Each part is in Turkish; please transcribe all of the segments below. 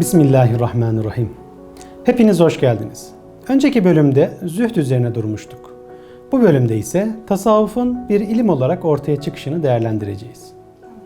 Bismillahirrahmanirrahim. Hepiniz hoş geldiniz. Önceki bölümde zühd üzerine durmuştuk. Bu bölümde ise tasavvufun bir ilim olarak ortaya çıkışını değerlendireceğiz.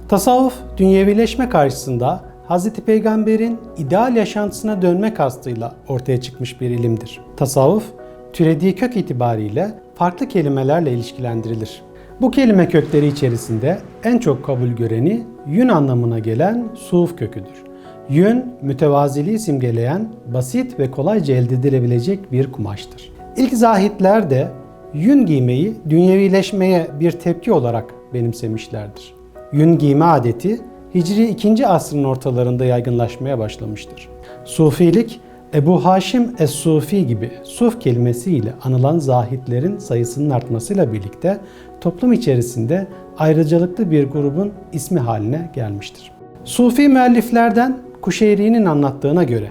Tasavvuf, dünyevileşme karşısında Hz. Peygamber'in ideal yaşantısına dönme kastıyla ortaya çıkmış bir ilimdir. Tasavvuf, türediği kök itibariyle farklı kelimelerle ilişkilendirilir. Bu kelime kökleri içerisinde en çok kabul göreni yün anlamına gelen suf köküdür. Yün, mütevaziliği simgeleyen basit ve kolayca elde edilebilecek bir kumaştır. İlk zahitler de yün giymeyi dünyevileşmeye bir tepki olarak benimsemişlerdir. Yün giyme adeti Hicri 2. asrın ortalarında yaygınlaşmaya başlamıştır. Sufilik, Ebu Haşim Es-Sufi gibi suf kelimesiyle anılan zahitlerin sayısının artmasıyla birlikte toplum içerisinde ayrıcalıklı bir grubun ismi haline gelmiştir. Sufi müelliflerden Kuşeyri'nin anlattığına göre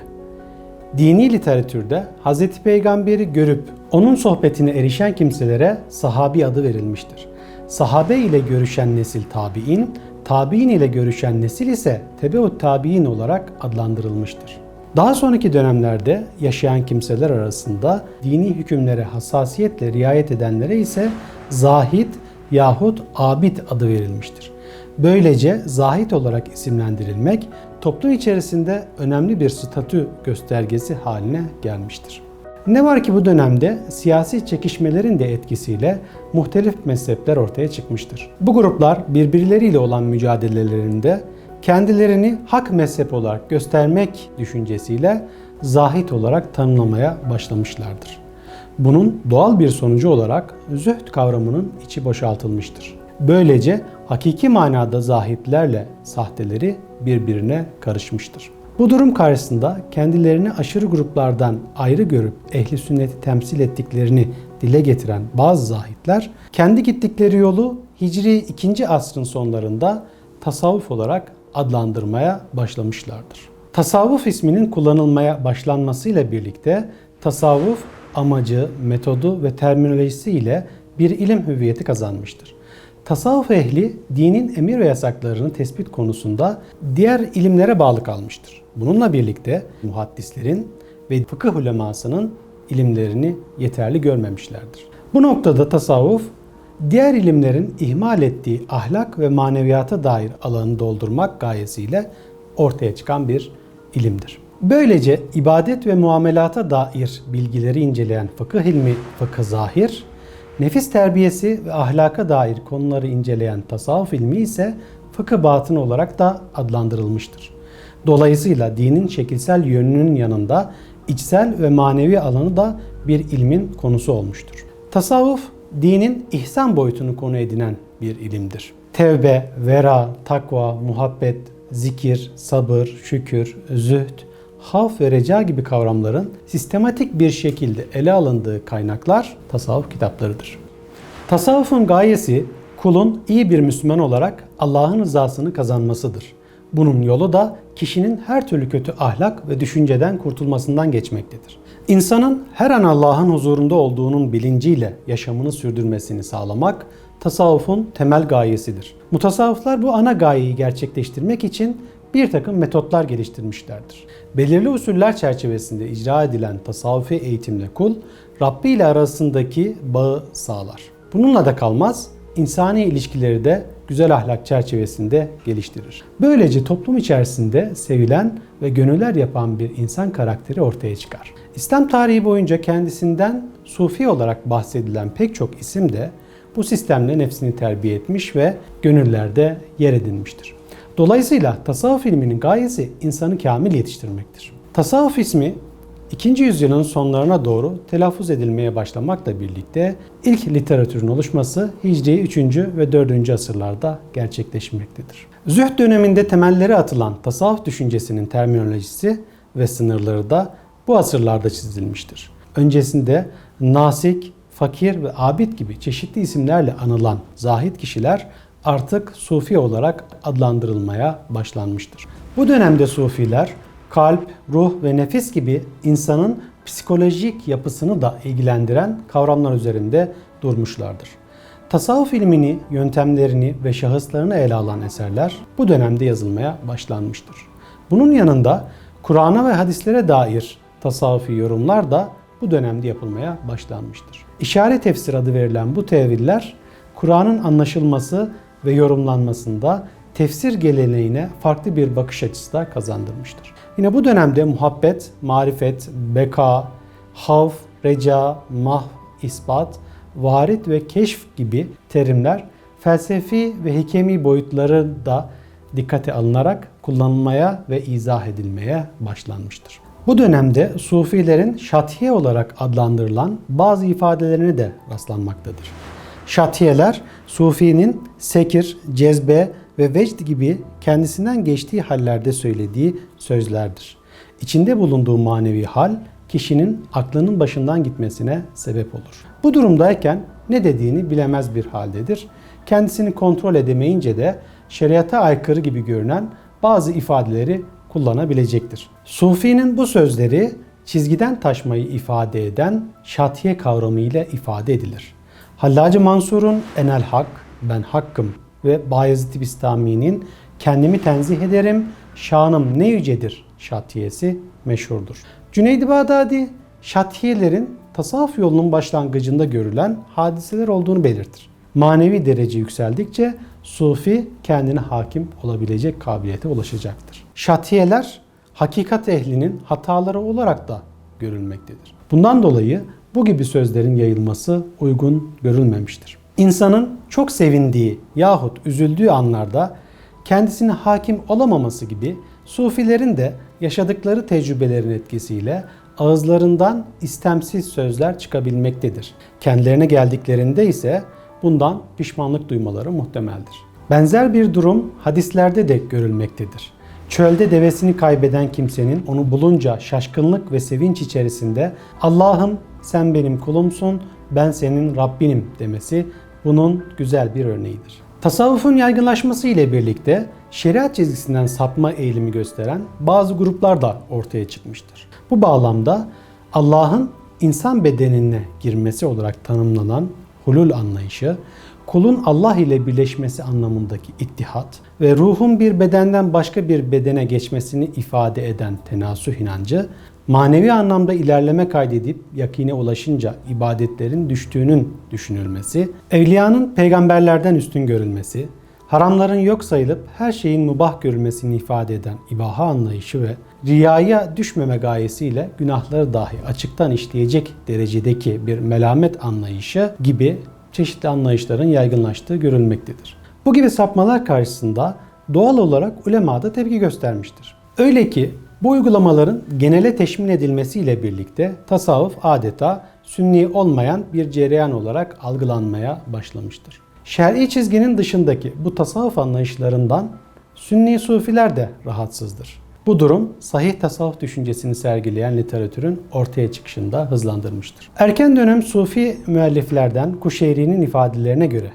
dini literatürde Hz. Peygamber'i görüp onun sohbetine erişen kimselere sahabi adı verilmiştir. Sahabe ile görüşen nesil tabi'in, tabi'in ile görüşen nesil ise tebeut tabi'in olarak adlandırılmıştır. Daha sonraki dönemlerde yaşayan kimseler arasında dini hükümlere hassasiyetle riayet edenlere ise zahid yahut abid adı verilmiştir. Böylece zahit olarak isimlendirilmek toplum içerisinde önemli bir statü göstergesi haline gelmiştir. Ne var ki bu dönemde siyasi çekişmelerin de etkisiyle muhtelif mezhepler ortaya çıkmıştır. Bu gruplar birbirleriyle olan mücadelelerinde kendilerini hak mezhep olarak göstermek düşüncesiyle zahit olarak tanımlamaya başlamışlardır. Bunun doğal bir sonucu olarak zühd kavramının içi boşaltılmıştır. Böylece hakiki manada zahitlerle sahteleri birbirine karışmıştır. Bu durum karşısında kendilerini aşırı gruplardan ayrı görüp ehli sünneti temsil ettiklerini dile getiren bazı zahitler kendi gittikleri yolu Hicri 2. asrın sonlarında tasavvuf olarak adlandırmaya başlamışlardır. Tasavvuf isminin kullanılmaya başlanmasıyla birlikte tasavvuf amacı, metodu ve terminolojisi ile bir ilim hüviyeti kazanmıştır. Tasavvuf ehli dinin emir ve yasaklarını tespit konusunda diğer ilimlere bağlı kalmıştır. Bununla birlikte muhaddislerin ve fıkıh ulemasının ilimlerini yeterli görmemişlerdir. Bu noktada tasavvuf diğer ilimlerin ihmal ettiği ahlak ve maneviyata dair alanı doldurmak gayesiyle ortaya çıkan bir ilimdir. Böylece ibadet ve muamelata dair bilgileri inceleyen fıkıh ilmi fıkıh zahir, nefis terbiyesi ve ahlaka dair konuları inceleyen tasavvuf ilmi ise fıkıh batın olarak da adlandırılmıştır. Dolayısıyla dinin şekilsel yönünün yanında içsel ve manevi alanı da bir ilmin konusu olmuştur. Tasavvuf dinin ihsan boyutunu konu edinen bir ilimdir. Tevbe, vera, takva, muhabbet, zikir, sabır, şükür, zühd, havf ve reca gibi kavramların sistematik bir şekilde ele alındığı kaynaklar tasavvuf kitaplarıdır. Tasavvufun gayesi kulun iyi bir Müslüman olarak Allah'ın rızasını kazanmasıdır. Bunun yolu da kişinin her türlü kötü ahlak ve düşünceden kurtulmasından geçmektedir. İnsanın her an Allah'ın huzurunda olduğunun bilinciyle yaşamını sürdürmesini sağlamak tasavvufun temel gayesidir. Mutasavvıflar bu ana gayeyi gerçekleştirmek için bir takım metotlar geliştirmişlerdir. Belirli usuller çerçevesinde icra edilen tasavvufi eğitimle kul, Rabbi ile arasındaki bağı sağlar. Bununla da kalmaz, insani ilişkileri de güzel ahlak çerçevesinde geliştirir. Böylece toplum içerisinde sevilen ve gönüller yapan bir insan karakteri ortaya çıkar. İslam tarihi boyunca kendisinden sufi olarak bahsedilen pek çok isim de bu sistemle nefsini terbiye etmiş ve gönüllerde yer edinmiştir. Dolayısıyla tasavvuf ilminin gayesi insanı kamil yetiştirmektir. Tasavvuf ismi 2. yüzyılın sonlarına doğru telaffuz edilmeye başlamakla birlikte ilk literatürün oluşması Hicri 3. ve 4. asırlarda gerçekleşmektedir. Zühd döneminde temelleri atılan tasavvuf düşüncesinin terminolojisi ve sınırları da bu asırlarda çizilmiştir. Öncesinde nasik, fakir ve abid gibi çeşitli isimlerle anılan zahit kişiler artık sufi olarak adlandırılmaya başlanmıştır. Bu dönemde sufiler kalp, ruh ve nefis gibi insanın psikolojik yapısını da ilgilendiren kavramlar üzerinde durmuşlardır. Tasavvuf ilmini, yöntemlerini ve şahıslarını ele alan eserler bu dönemde yazılmaya başlanmıştır. Bunun yanında Kur'an'a ve hadislere dair tasavvufi yorumlar da bu dönemde yapılmaya başlanmıştır. İşaret tefsir adı verilen bu teviller Kur'an'ın anlaşılması ve yorumlanmasında tefsir geleneğine farklı bir bakış açısı da kazandırmıştır. Yine bu dönemde muhabbet, marifet, beka, havf, reca, mah, ispat, varit ve keşf gibi terimler felsefi ve hikemi boyutları da dikkate alınarak kullanılmaya ve izah edilmeye başlanmıştır. Bu dönemde Sufilerin şatiye olarak adlandırılan bazı ifadelerine de rastlanmaktadır. Şatiyeler, Sufi'nin sekir, cezbe ve vecd gibi kendisinden geçtiği hallerde söylediği sözlerdir. İçinde bulunduğu manevi hal, kişinin aklının başından gitmesine sebep olur. Bu durumdayken ne dediğini bilemez bir haldedir. Kendisini kontrol edemeyince de şeriata aykırı gibi görünen bazı ifadeleri kullanabilecektir. Sufi'nin bu sözleri çizgiden taşmayı ifade eden şatiye kavramı ile ifade edilir. Hallacı Mansur'un Enel Hak, Ben Hakkım ve Bayezid Bistami'nin Kendimi tenzih ederim, şanım ne yücedir şatiyesi meşhurdur. Cüneyd-i Bağdadi, şatiyelerin tasavvuf yolunun başlangıcında görülen hadiseler olduğunu belirtir. Manevi derece yükseldikçe sufi kendine hakim olabilecek kabiliyete ulaşacaktır. Şatiyeler hakikat ehlinin hataları olarak da görülmektedir. Bundan dolayı bu gibi sözlerin yayılması uygun görülmemiştir. İnsanın çok sevindiği yahut üzüldüğü anlarda kendisine hakim olamaması gibi sufilerin de yaşadıkları tecrübelerin etkisiyle ağızlarından istemsiz sözler çıkabilmektedir. Kendilerine geldiklerinde ise bundan pişmanlık duymaları muhtemeldir. Benzer bir durum hadislerde de görülmektedir. Çölde devesini kaybeden kimsenin onu bulunca şaşkınlık ve sevinç içerisinde Allah'ım sen benim kulumsun, ben senin Rabbinim demesi bunun güzel bir örneğidir. Tasavvufun yaygınlaşması ile birlikte şeriat çizgisinden sapma eğilimi gösteren bazı gruplar da ortaya çıkmıştır. Bu bağlamda Allah'ın insan bedenine girmesi olarak tanımlanan hulul anlayışı, kulun Allah ile birleşmesi anlamındaki ittihat ve ruhun bir bedenden başka bir bedene geçmesini ifade eden tenasüh inancı, manevi anlamda ilerleme kaydedip yakine ulaşınca ibadetlerin düştüğünün düşünülmesi, evliyanın peygamberlerden üstün görülmesi, haramların yok sayılıp her şeyin mubah görülmesini ifade eden ibaha anlayışı ve riyaya düşmeme gayesiyle günahları dahi açıktan işleyecek derecedeki bir melamet anlayışı gibi çeşitli anlayışların yaygınlaştığı görülmektedir. Bu gibi sapmalar karşısında doğal olarak ulema da tepki göstermiştir. Öyle ki bu uygulamaların genele teşmin edilmesiyle birlikte tasavvuf adeta sünni olmayan bir cereyan olarak algılanmaya başlamıştır. Şer'i çizginin dışındaki bu tasavvuf anlayışlarından sünni sufiler de rahatsızdır. Bu durum sahih tasavvuf düşüncesini sergileyen literatürün ortaya çıkışında hızlandırmıştır. Erken dönem sufi müelliflerden Kuşeyri'nin ifadelerine göre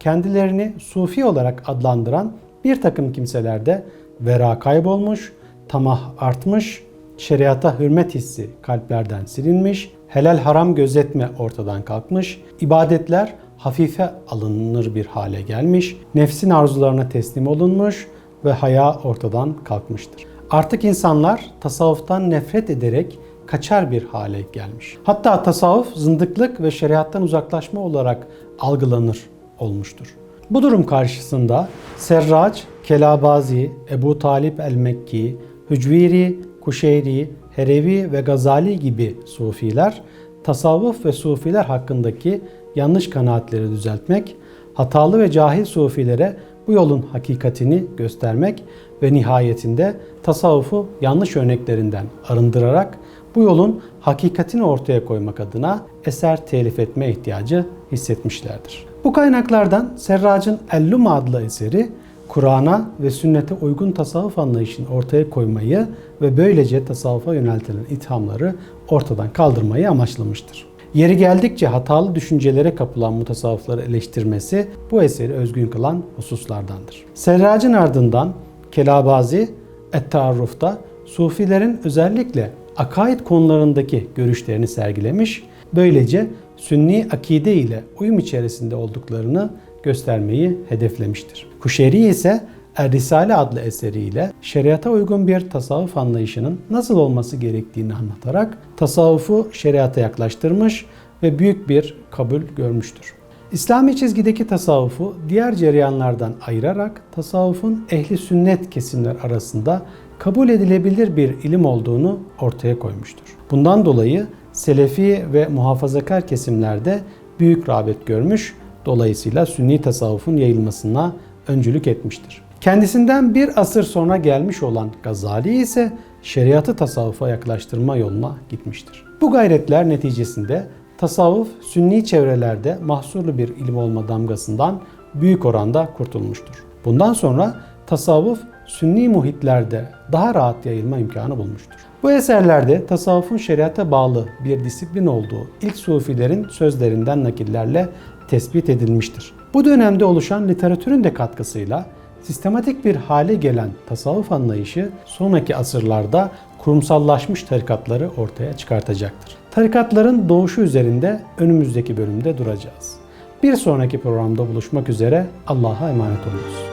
kendilerini sufi olarak adlandıran bir takım kimselerde vera kaybolmuş, tamah artmış, şeriata hürmet hissi kalplerden silinmiş, helal haram gözetme ortadan kalkmış, ibadetler hafife alınır bir hale gelmiş, nefsin arzularına teslim olunmuş ve haya ortadan kalkmıştır. Artık insanlar tasavvuftan nefret ederek kaçar bir hale gelmiş. Hatta tasavvuf zındıklık ve şeriattan uzaklaşma olarak algılanır olmuştur. Bu durum karşısında Serrac, Kelabazi, Ebu Talip el-Mekki, Hücviri, Kuşeyri, Herevi ve Gazali gibi sufiler tasavvuf ve sufiler hakkındaki yanlış kanaatleri düzeltmek, hatalı ve cahil sufilere bu yolun hakikatini göstermek ve nihayetinde tasavvufu yanlış örneklerinden arındırarak bu yolun hakikatini ortaya koymak adına eser telif etme ihtiyacı hissetmişlerdir. Bu kaynaklardan Serrac'ın Ellum adlı eseri Kur'an'a ve sünnete uygun tasavvuf anlayışını ortaya koymayı ve böylece tasavvufa yöneltilen ithamları ortadan kaldırmayı amaçlamıştır. Yeri geldikçe hatalı düşüncelere kapılan mutasavvıfları eleştirmesi bu eseri özgün kılan hususlardandır. Serrac'ın ardından Kelabazi Et-Taarruf'ta Sufilerin özellikle akaid konularındaki görüşlerini sergilemiş, böylece sünni akide ile uyum içerisinde olduklarını göstermeyi hedeflemiştir. Kuşeri ise Er-Risale adlı eseriyle şeriata uygun bir tasavvuf anlayışının nasıl olması gerektiğini anlatarak tasavvufu şeriata yaklaştırmış ve büyük bir kabul görmüştür. İslami çizgideki tasavvufu diğer cereyanlardan ayırarak tasavvufun ehli sünnet kesimler arasında kabul edilebilir bir ilim olduğunu ortaya koymuştur. Bundan dolayı Selefi ve muhafazakar kesimlerde büyük rağbet görmüş, dolayısıyla sünni tasavvufun yayılmasına öncülük etmiştir. Kendisinden bir asır sonra gelmiş olan Gazali ise şeriatı tasavvufa yaklaştırma yoluna gitmiştir. Bu gayretler neticesinde tasavvuf sünni çevrelerde mahsurlu bir ilim olma damgasından büyük oranda kurtulmuştur. Bundan sonra tasavvuf sünni muhitlerde daha rahat yayılma imkanı bulmuştur. Bu eserlerde tasavvufun şeriata bağlı bir disiplin olduğu ilk sufilerin sözlerinden nakillerle tespit edilmiştir. Bu dönemde oluşan literatürün de katkısıyla sistematik bir hale gelen tasavvuf anlayışı sonraki asırlarda kurumsallaşmış tarikatları ortaya çıkartacaktır. Tarikatların doğuşu üzerinde önümüzdeki bölümde duracağız. Bir sonraki programda buluşmak üzere Allah'a emanet olunuz.